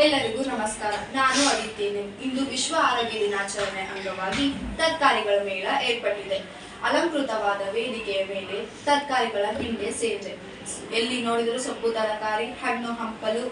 ಎಲ್ಲರಿಗೂ ನಮಸ್ಕಾರ. ನಾನು ಅದಿದ್ದೇನೆ ಇಂದು ವಿಶ್ವ ಆರೋಗ್ಯ ದಿನಾಚರಣೆ ಅಂಗವಾಗಿ ತರಕಾರಿಗಳ ಮೇಳ ಏರ್ಪಟ್ಟಿದೆ. ಅಲಂಕೃತವಾದ ವೇದಿಕೆಯ ಮೇಲೆ ತರಕಾರಿಗಳ ಹಿಂದೆ ಸೇರಿದೆ. ಎಲ್ಲಿ ನೋಡಿದರೂ ಸೊಪ್ಪು, ತರಕಾರಿ, ಹಣ್ಣು, ಹಂಪಲು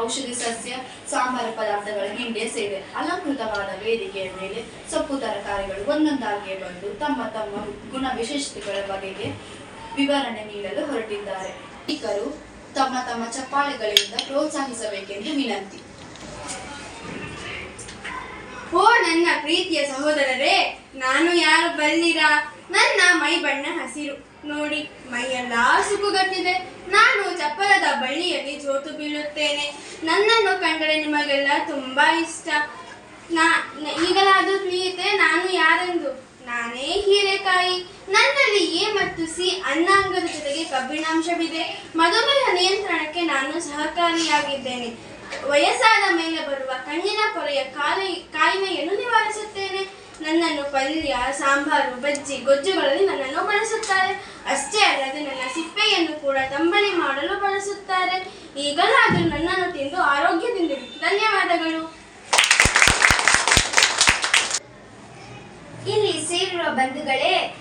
ಔಷಧಿ, ಸಸ್ಯ, ಸಾಂಬಾರ ಪದಾರ್ಥಗಳ ಹಿಂದೆ ಸೇರಿದೆ. ಅಲಂಕೃತವಾದ ವೇದಿಕೆಯ ಮೇಲೆ ಸೊಪ್ಪು, ತರಕಾರಿಗಳು ಒಂದೊಂದಾಗಿಯೇ ಬಂದು ತಮ್ಮ ತಮ್ಮ ಗುಣ ವಿಶೇಷತೆಗಳ ಬಗೆಗೆ ವಿವರಣೆ ನೀಡಲು ಹೊರಟಿದ್ದಾರೆ. ಸ್ಪೀಕರು ತಮ್ಮ ತಮ್ಮ ಚಪ್ಪಾಳೆಗಳಿಂದ ಪ್ರೋತ್ಸಾಹಿಸಬೇಕೆಂದು ವಿನಂತಿ. ಓ ನನ್ನ ಪ್ರೀತಿಯ ಸಹೋದರರೇ, ನಾನು ಯಾರು ಬಲ್ಲಿರಾ? ನನ್ನ ಮೈ ಬಣ್ಣ ಹಸಿರು. ನೋಡಿ, ಮೈಯೆಲ್ಲ ಸುಕ್ಕುಗಟ್ಟಿದೆ ನಾನು ಚಪ್ಪಲದ ಬಳ್ಳಿಯಲ್ಲಿ ಜೋತು ಬೀಳುತ್ತೇನೆ. ನನ್ನನ್ನು ಕಂಡರೆ ನಿಮಗೆಲ್ಲ ತುಂಬಾ ಇಷ್ಟ. ನಾ, ನ- ಈಗಲಾದರೂ ತಿಳಿಯುತ್ತೆ ನಾನು ಯಾರೆಂದು? ನಾನೇ ಹೀರೆಕಾಯಿ. ನನ್ನಲ್ಲಿ ಎ ಮತ್ತು ಸಿ ಅನ್ನಾಂಗದ ಜೊತೆಗೆ ಕಬ್ಬಿಣಾಂಶವಿದೆ. ಮಧುಮೇಹ ನಿಯಂತ್ರಣಕ್ಕೆ ನಾನು ಸಹಕಾರಿಯಾಗಿದ್ದೇನೆ. ವಯಸ್ಸಾದ ಮೇಲೆ ಬರುವ ಕಣ್ಣಿನ ಪೊರೆಯ ಕಾಲ ಕಾಯಿಲೆಯನ್ನು ನಿವಾರಿಸುತ್ತೇನೆ. ನನ್ನನ್ನು ಪಲ್ಯ, ಸಾಂಬಾರು, ಬಜ್ಜಿ, ಗೊಜ್ಜುಗಳಲ್ಲಿ ನನ್ನನ್ನು ಬಳಸುತ್ತಾರೆ. ಅಷ್ಟೇ ಅಲ್ಲದೆ ನನ್ನ ಸಿಪ್ಪೆಯನ್ನು ಕೂಡ ತಂಬಳಿ ಮಾಡಲು ಬಳಸುತ್ತಾರೆ. ಈಗಲಾದರೂ ನನ್ನನ್ನು ತಿಂದು ಆರೋಗ್ಯದಿಂದ ಧನ್ಯವಾದಗಳು. ಇಲ್ಲಿ ಸೇರಿರುವ ಬಂಧುಗಳೇ,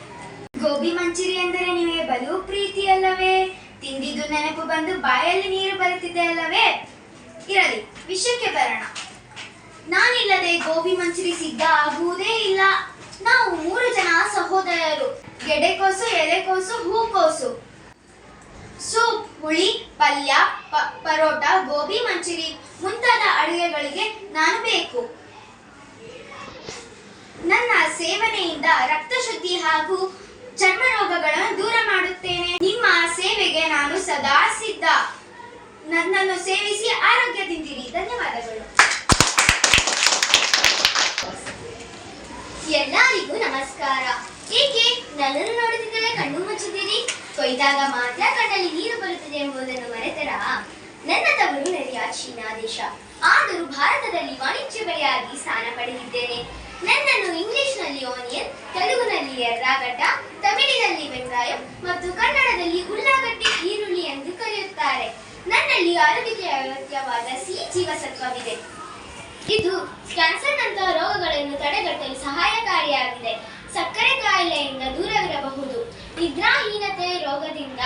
ಗೋಬಿ ಮಂಚೂರಿ ಎಂದರೆ ನಿಮಗೆ ಬಲು ಪ್ರೀತಿಯಲ್ಲವೇ ತಿಂದಿದ್ದು ನೆನಪು ಬಂದು ಬಾಯಲ್ಲಿ ನೀರು ಬರುತ್ತಿದೆ ಅಲ್ಲವೇ? ಇರಲಿ ವಿಷಯಕ್ಕೆ ಬರೋಣ. ನಾನಿಲ್ಲದೆ ಗೋಬಿ ಮಂಚೂರಿ ಸಿದ್ಧ ಆಗುವುದೇ ಇಲ್ಲ. ನಾವು ಮೂರು ಜನ ಸಹೋದರರು. ಗೆಡೆಕೋಸು ಎಲೆಕೋಸು ಹೂಕೋಸು ಸೂಪ್, ಹುಳಿ, ಪಲ್ಯ ಪರೋಟ, ಗೋಬಿ ಮಂಚೂರಿ ಮುಂತಾದ ಅಡುಗೆಗಳಿಗೆ ನಾನು ಬೇಕು. ನನ್ನ ಸೇವನೆಯಿಂದ ರಕ್ತ ಶುದ್ಧಿ ಹಾಗೂ ಚರ್ಮ ರೋಗಗಳನ್ನು ದೂರ ಮಾಡುತ್ತೇನೆ. ನಿಮ್ಮ ಸೇವೆಗೆ ನಾನು ಸದಾ ಸಿದ್ಧ. ನನ್ನನ್ನು ಸೇವಿಸಿ ಆರೋಗ್ಯದಿಂದಿರಿ. ಧನ್ಯವಾದಗಳು. ಎಲ್ಲರಿಗೂ ನಮಸ್ಕಾರ. ಏಕೆ? ನನ್ನನ್ನು ನೋಡುತ್ತಿದ್ದರೆ ಕಣ್ಣು ಮುಚ್ಚುತ್ತೀರಿ? ಕೊಯ್ದಾಗ ಮಾತ್ರ ಕಣ್ಣಲ್ಲಿ ನೀರು ಬರುತ್ತದೆ ಎಂಬುದನ್ನು ಮರೆತರ? ನನ್ನ ತವರು ನೆರೆಯ ಚೀನಾ ದೇಶ ಆದರೂ ಭಾರತದಲ್ಲಿ ವಾಣಿಜ್ಯ ಬೆಳೆಯಾಗಿ ಸ್ಥಾನ ಪಡೆದಿದ್ದೇನೆ. ನನ್ನನ್ನು ಇಂಗ್ಲಿಷ್ನಲ್ಲಿ ಆನಿಯನ್, ತೆಲುಗುನಲ್ಲಿ ಎರ್ರಾಗಡ್ಡ, ತಮಿಳಿನಲ್ಲಿ ವೆಂಗಾಯಂ ಮತ್ತು ಕನ್ನಡದಲ್ಲಿ ಉಳ್ಳಾಗಡ್ಡಿ, ಈರುಳ್ಳಿ ಎಂದು ಕರೆಯುತ್ತಾರೆ. ನನ್ನಲ್ಲಿ ಆರೋಗ್ಯಕ್ಕೆ ಅಗತ್ಯವಾದ ಸಿ ಜೀವಸತ್ವವಿದೆ. ಇದು ಕ್ಯಾನ್ಸರ್ನಂತಹ ರೋಗಗಳನ್ನು ತಡೆಗಟ್ಟಲು ಸಹಾಯಕಾರಿಯಾಗಿದೆ ಸಕ್ಕರೆ ಕಾಯಿಲೆಯಿಂದ ದೂರವಿರಬಹುದು. ನಿದ್ರಾಹೀನತೆ ರೋಗದಿಂದ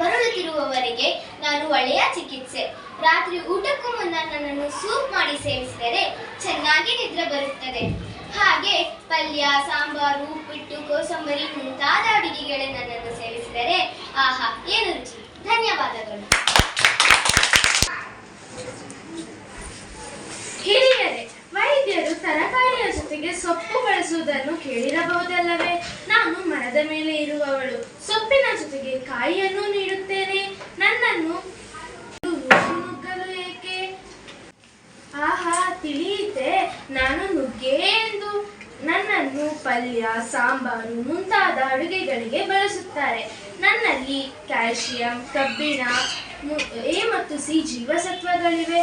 ಮರಳುತ್ತಿರುವವರಿಗೆ ನಾನು ಒಳ್ಳೆಯ ಚಿಕಿತ್ಸೆ. ರಾತ್ರಿ ಊಟಕ್ಕೂ ಮುನ್ನ ನನ್ನನ್ನು ಸೂಪ್ ಮಾಡಿ ಸೇವಿಸಿದರೆ ಚೆನ್ನಾಗಿ ನಿದ್ರೆ ಬರುತ್ತದೆ. ಹಾಗೆ ಪಲ್ಯ, ಸಾಂಬಾರು, ಉಪ್ಪಿಟ್ಟು, ಕೋಸಂಬರಿ ಮುಂತಾದ ಅಡುಗೆಗಳೇ ನನ್ನನ್ನು ಸೇವಿಸಿದರೆ ಆಹಾ ಏನು ರುಚಿ ಧನ್ಯವಾದಗಳು ಹಿರಿಯರೇ ವೈದ್ಯರು ತರಕಾರಿಯ ಜೊತೆಗೆ ಸೊಪ್ಪು ಬಳಸುವುದನ್ನು ಕೇಳಿರಬಹುದಲ್ಲವೇ ನಾನು ಮರದ ಮೇಲೆ ಇರುವವಳು ಸೊಪ್ಪಿನ ಜೊತೆಗೆ ಕಾಯಿಯನ್ನು ನೀಡುತ್ತೇನೆ ನನ್ನನ್ನು ನುಗ್ಗಲು ಏಕೆ ಆಹಾ ತಿಳಿಯಿತೆ ನಾನು ನುಗ್ಗೆ ಎಂದು ನನ್ನನ್ನು ಪಲ್ಯ, ಸಾಂಬಾರು ಮುಂತಾದ ಅಡುಗೆಗಳಿಗೆ ಬಳಸುತ್ತಾರೆ. ನನ್ನಲ್ಲಿ ಕ್ಯಾಲ್ಸಿಯಂ, ಕಬ್ಬಿಣ ಎ ಮತ್ತು ಸಿ ಜೀವಸತ್ವಗಳಿವೆ.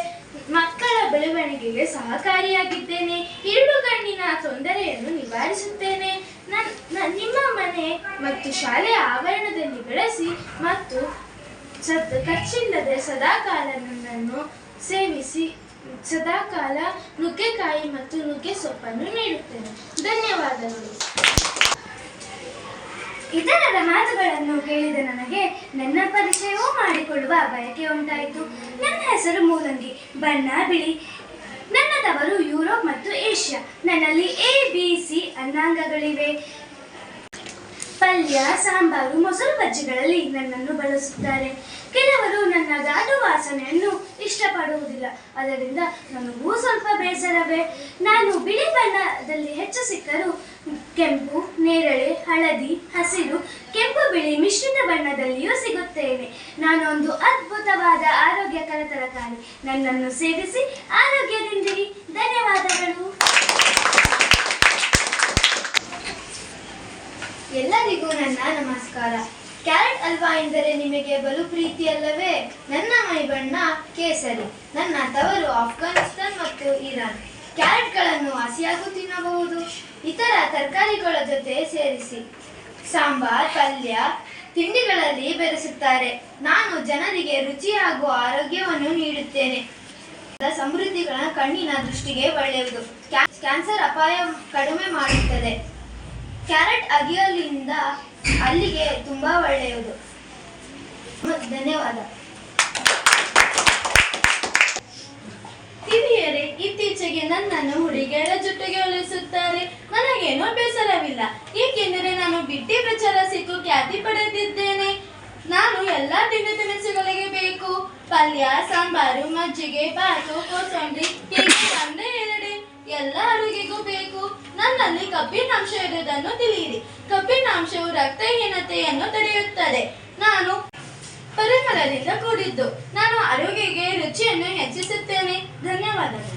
ಮಕ್ಕಳ ಬೆಳವಣಿಗೆಗೆ ಸಹಕಾರಿಯಾಗಿದ್ದೇನೆ. ಎರಡು ಕಣ್ಣಿನ ತೊಂದರೆಯನ್ನು ನಿವಾರಿಸುತ್ತೇನೆ. ನನ್ನ ನಿಮ್ಮ ಮನೆ ಮತ್ತು ಶಾಲೆಯ ಆವರಣದಲ್ಲಿ ಬೆಳೆಸಿ ಮತ್ತು ಸದ್ ಖರ್ಚಿಲ್ಲದೆ ಸದಾಕಾಲ ನನ್ನನ್ನು ಸೇವಿಸಿ ಸದಾಕಾಲ ನುಗ್ಗೆಕಾಯಿ ಮತ್ತು ನುಗ್ಗೆ ಸೊಪ್ಪನ್ನು ನೀಡುತ್ತೇನೆ. ಧನ್ಯವಾದಗಳು. ಇತರರ ಮಾತುಗಳನ್ನು ಕೇಳಿದ ನನಗೆ ನನ್ನ ಪರಿಚಯವೂ ಮಾಡಿಕೊಳ್ಳುವ ಬಯಕೆ ಉಂಟಾಯಿತು. ನನ್ನ ಹೆಸರು ಮೂಲಂಗಿ, ಬಣ್ಣ, ಬಿಳಿ. ನನ್ನ ತವರು ಯುರೋಪ್ ಮತ್ತು ಏಷ್ಯಾ. ನನ್ನಲ್ಲಿ ಎ ಬಿ ಸಿ ಅನ್ನಾಂಗಗಳಿವೆ. ಪಲ್ಯ ಸಾಂಬಾರು, ಮೊಸರು ಬಜ್ಜಿಗಳಲ್ಲಿ ನನ್ನನ್ನು ಬಳಸುತ್ತಾರೆ. ಕೆಲವರು ನನ್ನ ಘಾಟು ವಾಸನೆಯನ್ನು ಇಷ್ಟಪಡುವುದಿಲ್ಲ. ಅದರಿಂದ ನನಗೂ ಸ್ವಲ್ಪ ಬೇಸರವೇ. ನಾನು ಬಿಳಿ ಬಣ್ಣದಲ್ಲಿ ಹೆಚ್ಚು ಸಿಕ್ಕರೂ ಕೆಂಪು, ನೇರಳೆ, ಹಳದಿ, ಹಸಿರು, ಕೆಂಪು ಬಿಳಿ ಮಿಶ್ರಿತ ಬಣ್ಣದಲ್ಲಿಯೂ ಸಿಗುತ್ತೇನೆ. ನಾನೊಂದು ಅದ್ಭುತವಾದ ಆರೋಗ್ಯಕರ ತರಕಾರಿ. ನನ್ನನ್ನು ಸೇವಿಸಿ ಆರೋಗ್ಯದಿಂದಿರಿ. ಧನ್ಯವಾದಗಳು. ಎಲ್ಲರಿಗೂ ನನ್ನ ನಮಸ್ಕಾರ. ಕ್ಯಾರೆಟ್ ಅಲ್ವಾ ಎಂದರೆ ನಿಮಗೆ ಬಲು ಪ್ರೀತಿಯಲ್ಲವೇ ನನ್ನ ಮೈ ಬಣ್ಣ ಕೇಸರಿ, ನನ್ನ ತವರು ಆಫ್ಘಾನಿಸ್ತಾನ್ ಮತ್ತು ಇರಾನ್. ಕ್ಯಾರೆಟ್ಗಳನ್ನು ಹಸಿಯಾಗೂ ತಿನ್ನಬಹುದು, ಇತರ ತರಕಾರಿಗಳ ಜೊತೆ ಸೇರಿಸಿ. ಸಾಂಬಾರ್, ಪಲ್ಯ, ತಿಂಡಿಗಳಲ್ಲಿ ಬೆರೆಸುತ್ತಾರೆ. ನಾನು ಜನರಿಗೆ ರುಚಿ ಹಾಗೂ ಆರೋಗ್ಯವನ್ನು ನೀಡುತ್ತೇನೆ. ಸಮೃದ್ಧಿಗಳ ಕಣ್ಣಿನ ದೃಷ್ಟಿಗೆ ಒಳ್ಳೆಯದು. ಕ್ಯಾ- ಕ್ಯಾನ್ಸರ್ ಅಪಾಯ ಕಡಿಮೆ ಮಾಡುತ್ತದೆ. ಕ್ಯಾರೆಟ್ ಅಗಿಯೋಲಿಂದ ಅಲ್ಲಿಗೆ ತುಂಬಾ ಒಳ್ಳೆಯದು. ಧನ್ಯವಾದ. ಹಿರಿಯರೇ, ಇತ್ತೀಚೆಗೆ ನನ್ನನ್ನು ಹುಡುಗಿಯರ ಜೊತೆಗೆ ಹೋಲಿಸುತ್ತಾರೆ ನನಗೇನೋ ಬೇಸರವಿಲ್ಲ. ಏಕೆಂದರೆ ನಾನು ಬಿಟ್ಟಿ ಪ್ರಚಾರ ಸಿಕ್ಕು ಖ್ಯಾತಿ ಪಡೆದಿದ್ದೇನೆ. ನಾನು ಎಲ್ಲಾ ತಿಂಡಿ ತಿನಿಸುಗಳಿಗೆ ಬೇಕು. ಪಲ್ಯ, ಸಾಂಬಾರು, ಮಜ್ಜಿಗೆ, ಬಾತು, ಕೋಸಂಬರಿ, ಹೀಗೆ ಎರಡೇ ಎಲ್ಲ ಅಡುಗೆಗೂ ಬೇಕು. ನನ್ನಲ್ಲಿ ಕಬ್ಬಿನಾಂಶ ಇರುವುದನ್ನು ತಿಳಿಯಿರಿ. ಕಬ್ಬಿನಾಂಶವು ರಕ್ತಹೀನತೆಯನ್ನು ತಡೆಯುತ್ತದೆ. ನಾನು ಪರಿಮಳದಿಂದ ಕೂಡಿದ್ದು. ನಾನು ಅಡುಗೆಗೆ ರುಚಿಯನ್ನು ಹೆಚ್ಚಿಸುತ್ತೇನೆ. ಧನ್ಯವಾದಗಳು.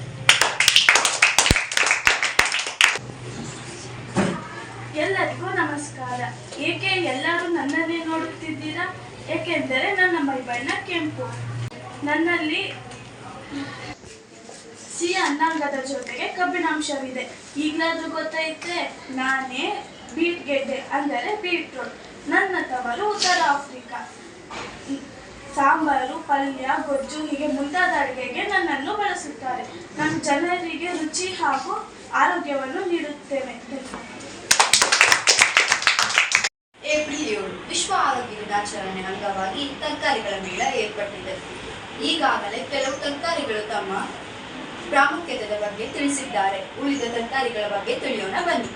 ಎಲ್ಲರಿಗೂ ನಮಸ್ಕಾರ. ಏಕೆ ಎಲ್ಲರೂ ನನ್ನನ್ನೇ ನೋಡುತ್ತಿದ್ದೀರಾ? ಏಕೆಂದರೆ ನನ್ನ ಮೈ ಬಣ್ಣ ಕೆಂಪು. ನನ್ನಲ್ಲಿ ಸಿಹಿ ಅನ್ನಾಂಗದ ಜೊತೆಗೆ ಕಬ್ಬಿಣಾಂಶವಿದೆ. ಈಗಲಾದ್ರೂ ಗೊತ್ತೈತೆ ನಾನೇ ಬೀಟ್ ಗೆಡ್ಡೆ ಅಂದರೆ ಬೀಟ್ರೂಟ್. ನನ್ನ ತವರು ಉತ್ತರ ಆಫ್ರಿಕಾ. ಸಾಂಬಾರು, ಪಲ್ಯ, ಗೊಜ್ಜು ಹೀಗೆ ಮುಂತಾದ ಅಡುಗೆಗೆ ನನ್ನನ್ನು ಬಳಸುತ್ತಾರೆ. ನಮ್ಮ ಜನರಿಗೆ ರುಚಿ ಹಾಗೂ ಆರೋಗ್ಯವನ್ನು ನೀಡುತ್ತೇವೆ. ಏಪ್ರಿಲ್ ಏಳು, ವಿಶ್ವ ಆರೋಗ್ಯ ದಿನಾಚರಣೆ ಅಂಗವಾಗಿ ತರಕಾರಿಗಳ ಮೇಳ ಏರ್ಪಟ್ಟಿದೆ. ಈಗಾಗಲೇ ಕೆಲವು ತರಕಾರಿಗಳು ತಮ್ಮ ಪ್ರಾಮುಖ್ಯತೆಯ ಬಗ್ಗೆ ತಿಳಿಸಿದ್ದಾರೆ. ಉಳಿದ ತರಕಾರಿಗಳ ಬಗ್ಗೆ ತಿಳಿಯೋಣ ಬನ್ನಿ.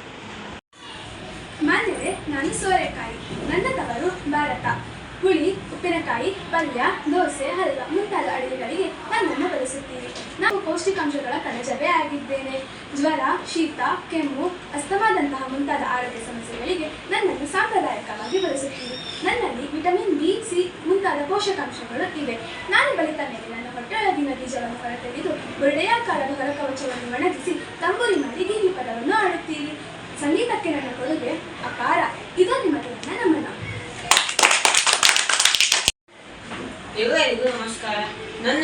ಮಾನ್ಯರೇ ನಾನು ಸೋರೆಕಾಯಿ ನನ್ನ ತವರು ಭಾರತ. ಹುಳಿ, ಉಪ್ಪಿನಕಾಯಿ, ಪಲ್ಯ, ದೋಸೆ ಹಲ್ವ ಮುಂತಾದ ಅಡುಗೆಗಳಿಗೆ ನನ್ನನ್ನು ಬಳಸುತ್ತೀರಿ. ನಾವು ಪೌಷ್ಟಿಕಾಂಶಗಳ ಕಣಜವೇ ಆಗಿದ್ದೇನೆ. ಜ್ವರ, ಶೀತ, ಕೆಮ್ಮು, ಅಸ್ತಮಾದಂತಹ ಮುಂತಾದ ಆರೋಗ್ಯ ಸಮಸ್ಯೆಗಳಿಗೆ ನನ್ನನ್ನು ಸಾಂಪ್ರದಾಯಿಕವಾಗಿ ಬಳಸುತ್ತೀವಿ ನನ್ನಲ್ಲಿ ವಿಟಮಿನ್ ಬಿ, ಸಿ ಮುಂತಾದ ಪೋಷಕಾಂಶಗಳು ಇವೆ. ನಾನು ಬಲಿತ ಮೇಲೆ ನನ್ನ ಹೊಟ್ಟೆಯೊಳಗಿನ ಬೀಜವನ್ನು ಹೊರತೆಗೆದು ಒಳ್ಳೆಯಾಕಾರದ ಹೊರಕವಚವನ್ನು ಒಣಗಿಸಿ ತಂಬೂರಿ ಮಾಡಿ ಗೀಗಿ ಪದವನ್ನು ಆಡುತ್ತೀರಿ ಸಂಗೀತಕ್ಕೆ ನನ್ನ ಕೊಡುಗೆ ಅಪಾರ ಇದು ನಿಮಗೆ ನನ್ನ ನಮನ ಎಲ್ಲರಿಗೂ ನಮಸ್ಕಾರ ನನ್ನ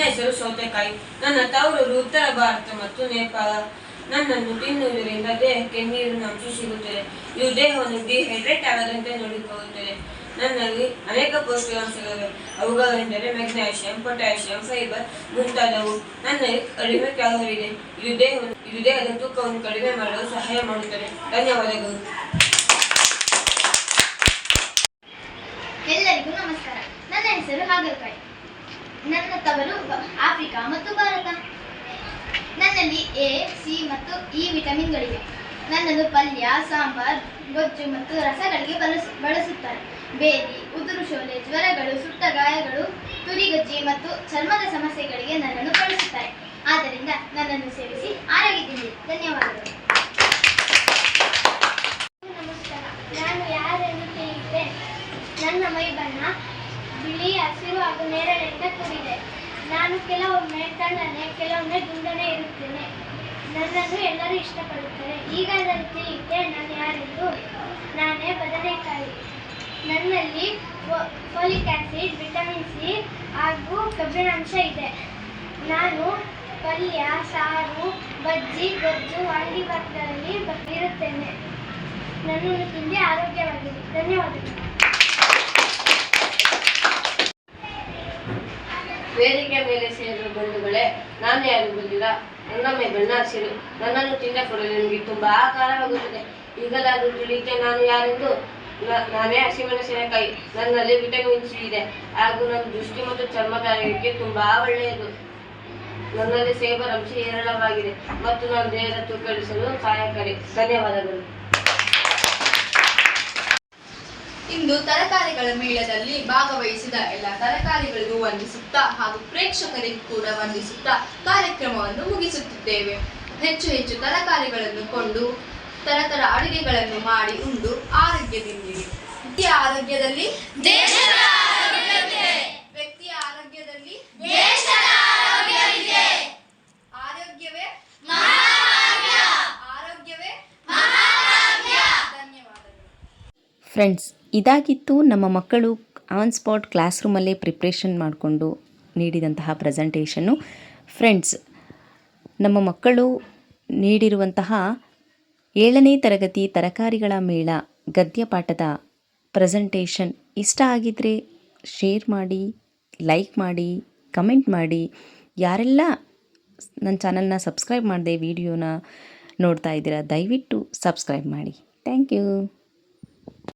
ಹೆಸರು ನನ್ನ ತವರೂರು ಉತ್ತರ ಭಾರತ ಮತ್ತು ನೇಪಾಳ. ನನ್ನನ್ನು ತಿನ್ನುವುದರಿಂದ ದೇಹಕ್ಕೆ ನೀರಿನ ಅಂಶ ಸಿಗುತ್ತದೆ. ಇದು ದೇಹವನ್ನು ಡಿಹೈಡ್ರೇಟ್ ಆಗದಂತೆ ನೋಡಿಕೊಳ್ಳುತ್ತದೆ ನನ್ನಲ್ಲಿ ಅನೇಕ ಪೌಷ್ಟಿಕಾಂಶಗಳಿವೆ ಅವುಗಳೆಂದರೆ ಮೆಗ್ನೀಷಿಯಂ, ಪೊಟ್ಯಾಷಿಯಂ, ಫೈಬರ್ ಮುಂತಾದವು. ನನ್ನಲ್ಲಿ ಕಡಿಮೆ ಕ್ಯಾಲೋರಿ ಇದೆ. ಇದು ದೇಹವನ್ನು ಇದು ದೇಹದ ತೂಕವನ್ನು ಕಡಿಮೆ ಮಾಡಲು ಸಹಾಯ ಮಾಡುತ್ತದೆ ಧನ್ಯವಾದಗಳು. ಎಲ್ಲರಿಗೂ ನಮಸ್ಕಾರ. ನನ್ನ ಹೆಸರು ಹಾಗಲಕಾಯಿ ನನ್ನ ತವರು ಆಫ್ರಿಕಾ ಮತ್ತು ಭಾರತ. ನನ್ನಲ್ಲಿ ಎ, ಸಿ ಮತ್ತು ಇ ವಿಟಮಿನ್ಗಳಿವೆ. ನನ್ನನ್ನು ಪಲ್ಯ, ಸಾಂಬಾರ್, ಗೊಜ್ಜು ಮತ್ತು ರಸಗಳಿಗೆ ಬಳಸು ಬಳಸುತ್ತಾರೆ. ಬೇದಿ, ಉದುರು ಶೋಲೆ, ಜ್ವರಗಳು, ಸುಟ್ಟ ಗಾಯಗಳು ತುರಿಗಜ್ಜಿ ಮತ್ತು ಚರ್ಮದ ಸಮಸ್ಯೆಗಳಿಗೆ ನನ್ನನ್ನು ಬಳಸುತ್ತಾರೆ. ಆದ್ದರಿಂದ ನನ್ನನ್ನು ಸೇವಿಸಿ ಆರೋಗ್ಯದಿಂದ ಧನ್ಯವಾದಗಳು ನಮಸ್ಕಾರ ನಾನು ಯಾರೆಂದು ತಿಳಿಯುತ್ತೆ ನನ್ನ ಮೈ ಬಣ್ಣ ಬಿಳಿ ಹಸಿರು ಹಾಗೂ ನೇರಳೆಯಿಂದ ಕೂಡಿದೆ ನಾನು ಕೆಲವೊಮ್ಮೆ ತಣ್ಣನೆ ಕೆಲವೊಮ್ಮೆ ದುಂಡನೆ ಇರುತ್ತೇನೆ. ನನ್ನನ್ನು ಎಲ್ಲರೂ ಇಷ್ಟಪಡುತ್ತಾರೆ. ಈಗ ನಾನು ತಿಳಿಯುತ್ತೆ ನಾನು ಯಾರೆಂದು ನಾನೇ ಬದನೆಕಾಯಿ. ನನ್ನಲ್ಲಿ ಫೋಲಿಕ್ ಆಸಿಡ್ ವಿಟಮಿನ್ ಸಿ ಹಾಗೂ ಕಬ್ಬಿಣಾಂಶ ಇದೆ. ನಾನು ಪಲ್ಯ, ಸಾರು, ಬಜ್ಜಿ, ಗೊಜ್ಜು ವಾಂಗಿಭಾತ್ಗಳಲ್ಲಿ ಇರುತ್ತೇನೆ. ನನ್ನನ್ನು ತಿಂದು ಆರೋಗ್ಯವಾಗಿದೆ ಧನ್ಯವಾದಗಳು. ವೇದಿಕೆ ಮೇಲೆ ಸೇರಿದ ಬಂಧುಗಳೇ, ನಾನೇ ಯಾರು ನನ್ನೊಮ್ಮೆ ಬೆಣ್ಣಾಸಿರು ಮೈ ನನ್ನನ್ನು ತಿಂದ ಕೊಡಲು ನಿಮಗೆ ತುಂಬಾ ಆಕಾರವಾಗುತ್ತದೆ ಈಗಲಾದರೂ ತಿಳಿಯುತ್ತೆ ನಾನು ಯಾರೆಂದು? ನಾನೇ ಹಸಿಮೆಣಸಿನಕಾಯಿ ನನ್ನಲ್ಲಿ ವಿಟಮಿನ್ ಸಿ ಇದೆ. ಹಾಗೂ ನನ್ನ ದೃಷ್ಟಿ ಮತ್ತು ಚರ್ಮದ ಆರೋಗ್ಯಕ್ಕೆ ತುಂಬಾ ಒಳ್ಳೆಯದು. ನನ್ನಲ್ಲಿ ಸೇಬರ್ ಅಂಶ ಹೇರಳವಾಗಿದೆ. ಮತ್ತು ನನ್ನ ದೇಹದ ತೂಕ ಇಳಿಸಲು ಸಹಾಯಕಾರಿ. ಧನ್ಯವಾದಗಳು. ಇಂದು ತರಕಾರಿಗಳ ಮೇಳದಲ್ಲಿ ಭಾಗವಹಿಸಿದ ಎಲ್ಲ ತರಕಾರಿಗಳಿಗೂ ವಂದಿಸುತ್ತಾ ಹಾಗೂ ಪ್ರೇಕ್ಷಕರಿಗೂ ಕೂಡ ವಂದಿಸುತ್ತಾ ಕಾರ್ಯಕ್ರಮವನ್ನು ಮುಗಿಸುತ್ತಿದ್ದೇವೆ. ಹೆಚ್ಚು ಹೆಚ್ಚು ತರಕಾರಿಗಳನ್ನು ಕೊಂಡು ತರತರ ಅಡುಗೆಗಳನ್ನು ಮಾಡಿ ಉಂಡು ಆರೋಗ್ಯದಿಂದಿರಿ. ಆರೋಗ್ಯದಲ್ಲಿ ವ್ಯಕ್ತಿಯ ಆರೋಗ್ಯದಲ್ಲಿ ಆರೋಗ್ಯವೇ ಆರೋಗ್ಯವೇ ಧನ್ಯವಾದಗಳು ಫ್ರೆಂಡ್ಸ್ ಇದಾಗಿತ್ತು ನಮ್ಮ ಮಕ್ಕಳು ಆನ್ ಸ್ಪಾಟ್ ಕ್ಲಾಸ್ ರೂಮಲ್ಲೇ ಪ್ರಿಪ್ರೇಷನ್ ಮಾಡಿಕೊಂಡು ನೀಡಿದಂತಹ ಪ್ರೆಸೆಂಟೇಷನ್ನು ಫ್ರೆಂಡ್ಸ್ ನಮ್ಮ ಮಕ್ಕಳು ನೀಡಿರುವಂತಹ ಏಳನೇ ತರಗತಿ ತರಕಾರಿಗಳ ಮೇಳ ಗದ್ಯ ಪಾಠದ ಪ್ರೆಸೆಂಟೇಷನ್ ಇಷ್ಟ ಆಗಿದ್ದರೆ ಶೇರ್ ಮಾಡಿ ಲೈಕ್ ಮಾಡಿ ಕಮೆಂಟ್ ಮಾಡಿ. ಯಾರೆಲ್ಲ ನನ್ನ ಚಾನಲ್ನ ಸಬ್ಸ್ಕ್ರೈಬ್ ಮಾಡದೆ ವಿಡಿಯೋನ ನೋಡ್ತಾ ಇದ್ದೀರಾ, ದಯವಿಟ್ಟು ಸಬ್ಸ್ಕ್ರೈಬ್ ಮಾಡಿ. Thank you